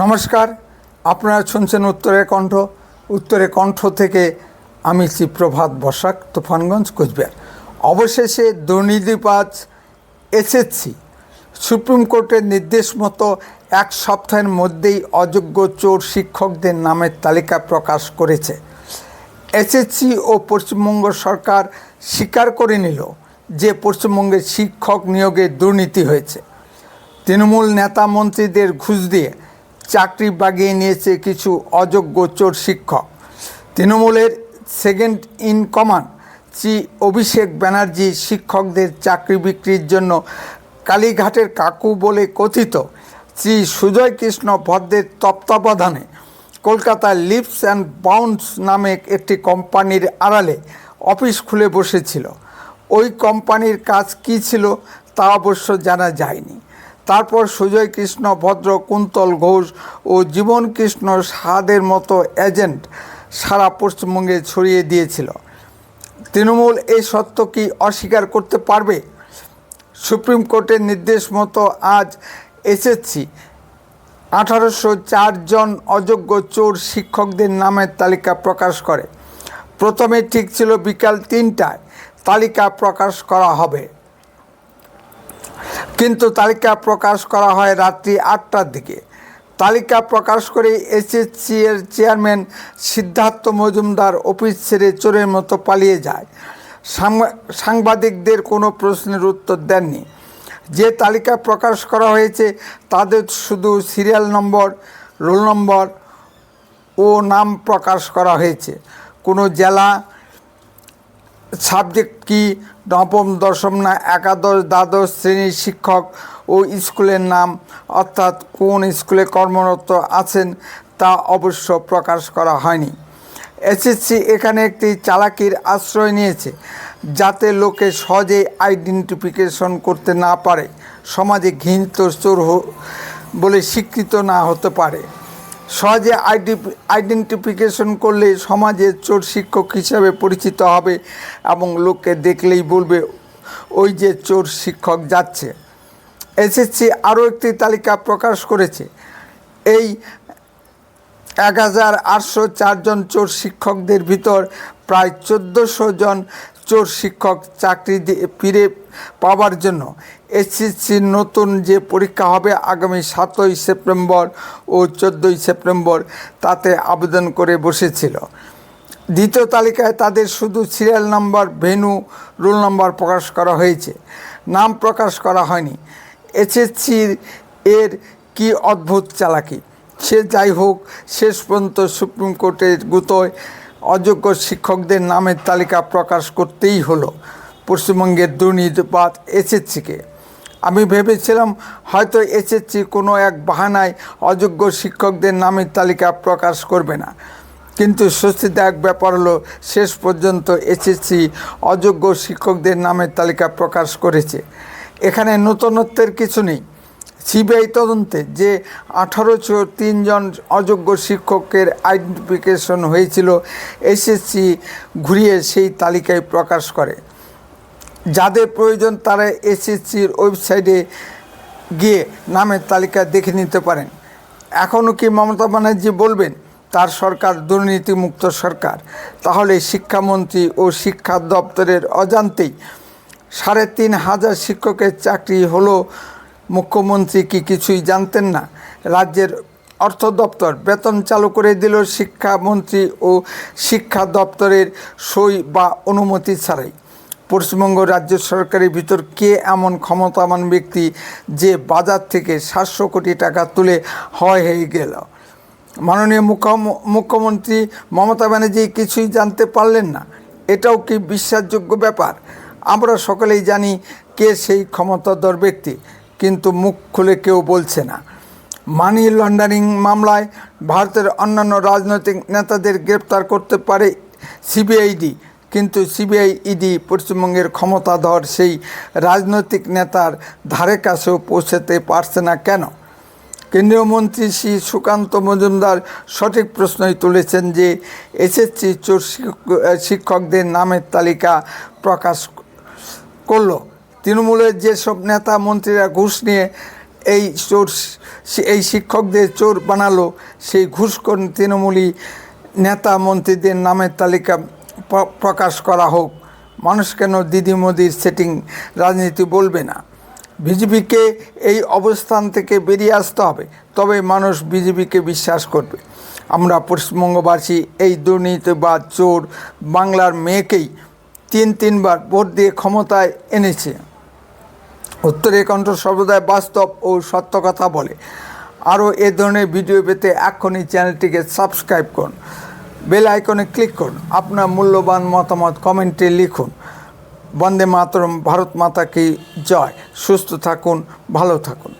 নমস্কার, আপনারা শুনছেন উত্তরের কণ্ঠ। উত্তরের কণ্ঠ থেকে আমি শ্রী প্রভাত বসাক, তুফানগঞ্জ, কোচবিহার। অবশেষে দুর্নীতিবাজ এসএসসি, সুপ্রিম কোর্টের নির্দেশ মতো এক সপ্তাহের মধ্যেই অযোগ্য চোর শিক্ষকদের নামের তালিকা প্রকাশ করেছে। এসএসসি ও পশ্চিমবঙ্গ সরকার স্বীকার করে নিল যে পশ্চিমবঙ্গে শিক্ষক নিয়োগে দুর্নীতি হয়েছে। তৃণমূল নেতা মন্ত্রীদের ঘুষ দিয়ে চাকরি বাগিয়ে নিয়েছে কিছু অযোগ্য চোর শিক্ষক। তৃণমূলের second in command Shri Abhishek Banerjee শিক্ষকদের চাকরি বিক্রির জন্য কালীঘাটের কাকু বলে কথিত। শ্রী সুজয় কৃষ্ণ ভদ্রের তত্ত্বাবধানে কলকাতায় লিপস অ্যান্ড বাউন্স নামে একটি কোম্পানির আড়ালে অফিস খুলে বসেছিল। ওই কোম্পানির কাজ কী ছিল তা অবশ্য জানা যায়নি। তারপর সুজয় কৃষ্ণ, ভদ্র কুন্তল ঘোষ ও জীবন কৃষ্ণ সাদের মতো এজেন্ট সারা পশ্চিমবঙ্গে ছড়িয়ে দিয়েছিল। তৃণমূল এই সত্য কি অস্বীকার করতে পারবে? সুপ্রিম কোর্টের নির্দেশ মতো আজ এসএসসি। আঠারোশো জন অযোগ্য চোর শিক্ষকদের নামের তালিকা প্রকাশ করে। প্রথমে ঠিক ছিল বিকাল তিনটায়। তালিকা প্রকাশ করা হবে। কিন্তু তালিকা প্রকাশ করা হয় রাত্রি আটটার দিকে। তালিকা প্রকাশ করে এসএসসি এর চেয়ারম্যান সিদ্ধার্থ মজুমদার অফিস ছেড়ে চোরের মতো পালিয়ে যায়। সাংবা- সাংবাদিকদের কোনো প্রশ্নের উত্তর দেননি। যে তালিকা প্রকাশ করা হয়েছে তাদের শুধু সিরিয়াল নম্বর, রোল নম্বর ও নাম প্রকাশ করা হয়েছে। কোনো জেলা সাবজেক্ট কি? নবম, দশম না একাদশ, দ্বাদশ শ্রেণির শিক্ষক ও স্কুলের নাম? অর্থাৎ কোন স্কুলে কর্মরত আছেন তা অবশ্য প্রকাশ করা হয়নি। এসএসসি এখানে একটি চালাকির আশ্রয় নিয়েছে, যাতে লোকে সহজে আইডেন্টিফিকেশন করতে না পারে, সমাজে ঘৃণিত চোর বলে স্বীকৃত না হতে পারে। সহজে আইডি আইডেন্টিফিকেশন করলে সমাজে চোর শিক্ষক হিসাবে পরিচিত হবে এবং লোককে দেখলেই বলবে, ওই যে চোর শিক্ষক যাচ্ছে। এসএসসি আরও একটি তালিকা প্রকাশ করেছে। এই এক হাজার আটশো চারজন চোর শিক্ষকদের ভিতর প্রায় চোদ্দোশো জন চোর শিক্ষক চাকরি ফিরে পাওয়ার জন্য এসএসসির নতুন যে পরীক্ষা হবে আগামী সাতই সেপ্টেম্বর ও চোদ্দোই সেপ্টেম্বর তাতে আবেদন করে বসেছিল। দ্বিতীয় তালিকায় তাদের শুধু serial number, venue, roll number প্রকাশ করা হয়েছে। নাম প্রকাশ করা হয়নি। এসএসসির এর কি অদ্ভুত চালাকি? সে যাই হোক, শেষ পর্যন্ত সুপ্রিম কোর্টের গুতোয় অযোগ্য শিক্ষকদের নামের তালিকা প্রকাশ করতেই হলো। পশ্চিমবঙ্গের দুর্নীতিবাদ এসএসসিকে। আমি ভেবেছিলাম হয়তো এসএসসি কোনো এক বাহানায় অযোগ্য শিক্ষকদের নামের তালিকা প্রকাশ করবে না। কিন্তু স্বস্তিদায়ক ব্যাপার হলো, শেষ পর্যন্ত এসএসসি অযোগ্য শিক্ষকদের নামের তালিকা প্রকাশ করেছে। এখানে নতুনত্বের কিছু নেই। সিবিআই তদন্তে যে আঠারোশো তিনজন অযোগ্য শিক্ষকের আইডেন্টিফিকেশন হয়েছিল এসএসসি ঘুরিয়ে সেই তালিকায় প্রকাশ করে। যাদের প্রয়োজন তারা এসএসসির ওয়েবসাইটে গিয়ে নামের তালিকা দেখে নিতে পারেন। এখনও কি মমতা ব্যানার্জি বলবেন, তার সরকার দুর্নীতিমুক্ত সরকার তাহলে শিক্ষামন্ত্রী ও শিক্ষা দপ্তরের অজান্তেই সাড়ে তিন হাজার শিক্ষকের চাকরি হলো মুখ্যমন্ত্রী কি কিছুই জানতেন না? রাজ্যের অর্থ দপ্তর বেতন চালু করে দিল শিক্ষামন্ত্রী ও শিক্ষা দপ্তরের সই বা অনুমতি ছাড়াই। পশ্চিমবঙ্গ রাজ্য সরকারের ভিতর কে এমন ক্ষমতাবান ব্যক্তি যে বাজার থেকে সাতশো কোটি টাকা তুলে হয় হয়ে গেল? মাননীয় মুখ্য- মুখ্যমন্ত্রী মমতা ব্যানার্জি কিছুই জানতে পারলেন না। এটাও কি বিশ্বাসযোগ্য ব্যাপার? আমরা সকলেই জানি কে সেই ক্ষমতাধর ব্যক্তি। কিন্তু মুখ খুলে কেউ বলছে না। মানি লন্ডারিং মামলায় ভারতের অন্যান্য রাজনৈতিক নেতাদের গ্রেপ্তার করতে পারে সিবিআইডি, কিন্তু সিবিআই ইডি পশ্চিমবঙ্গের ক্ষমতাধর সেই রাজনৈতিক নেতার ধারে কাছেও পৌঁছাতে পারছে না কেন? কেন্দ্রীয় মন্ত্রী শ্রী সুকান্ত মজুমদার সঠিক প্রশ্নই তুলেছেন যে এসএসসি চোর শিক্ষক- শিক্ষকদের নামের তালিকা প্রকাশ করল। তৃণমূলের যেসব নেতা মন্ত্রীরা ঘুষ নিয়ে এই চোর এই শিক্ষকদের চোর বানালো, সেই ঘুষখোর তৃণমূলী নেতা মন্ত্রীদের নামের তালিকা প্রকাশ করা হোক। মানুষ কেন দিদি মোদির সেটিং রাজনীতি বলবে না? বিজেপিকে এই অবস্থান থেকে বেরিয়ে আসতে হবে, তবে মানুষ বিজেপিকে বিশ্বাস করবে। আমরা পশ্চিমবঙ্গবাসী এই দুর্নীতিবাদ চোর বাংলার মেয়েকেই তিন তিনবার ভোট দিয়ে ক্ষমতায় এনেছে। উত্তরের কণ্ঠ সর্বদাই বাস্তব ও সত্য কথা বলে। আরও এ ধরনের ভিডিও পেতে এখনই চ্যানেলটিকে সাবস্ক্রাইব করুন। বেল আইকনে ক্লিক করুন। আপনার মূল্যবান মতামত কমেন্টে লিখুন। বন্দে মাতরম, ভারত মাতা কি জয়। সুস্থ থাকুন, ভালো থাকুন।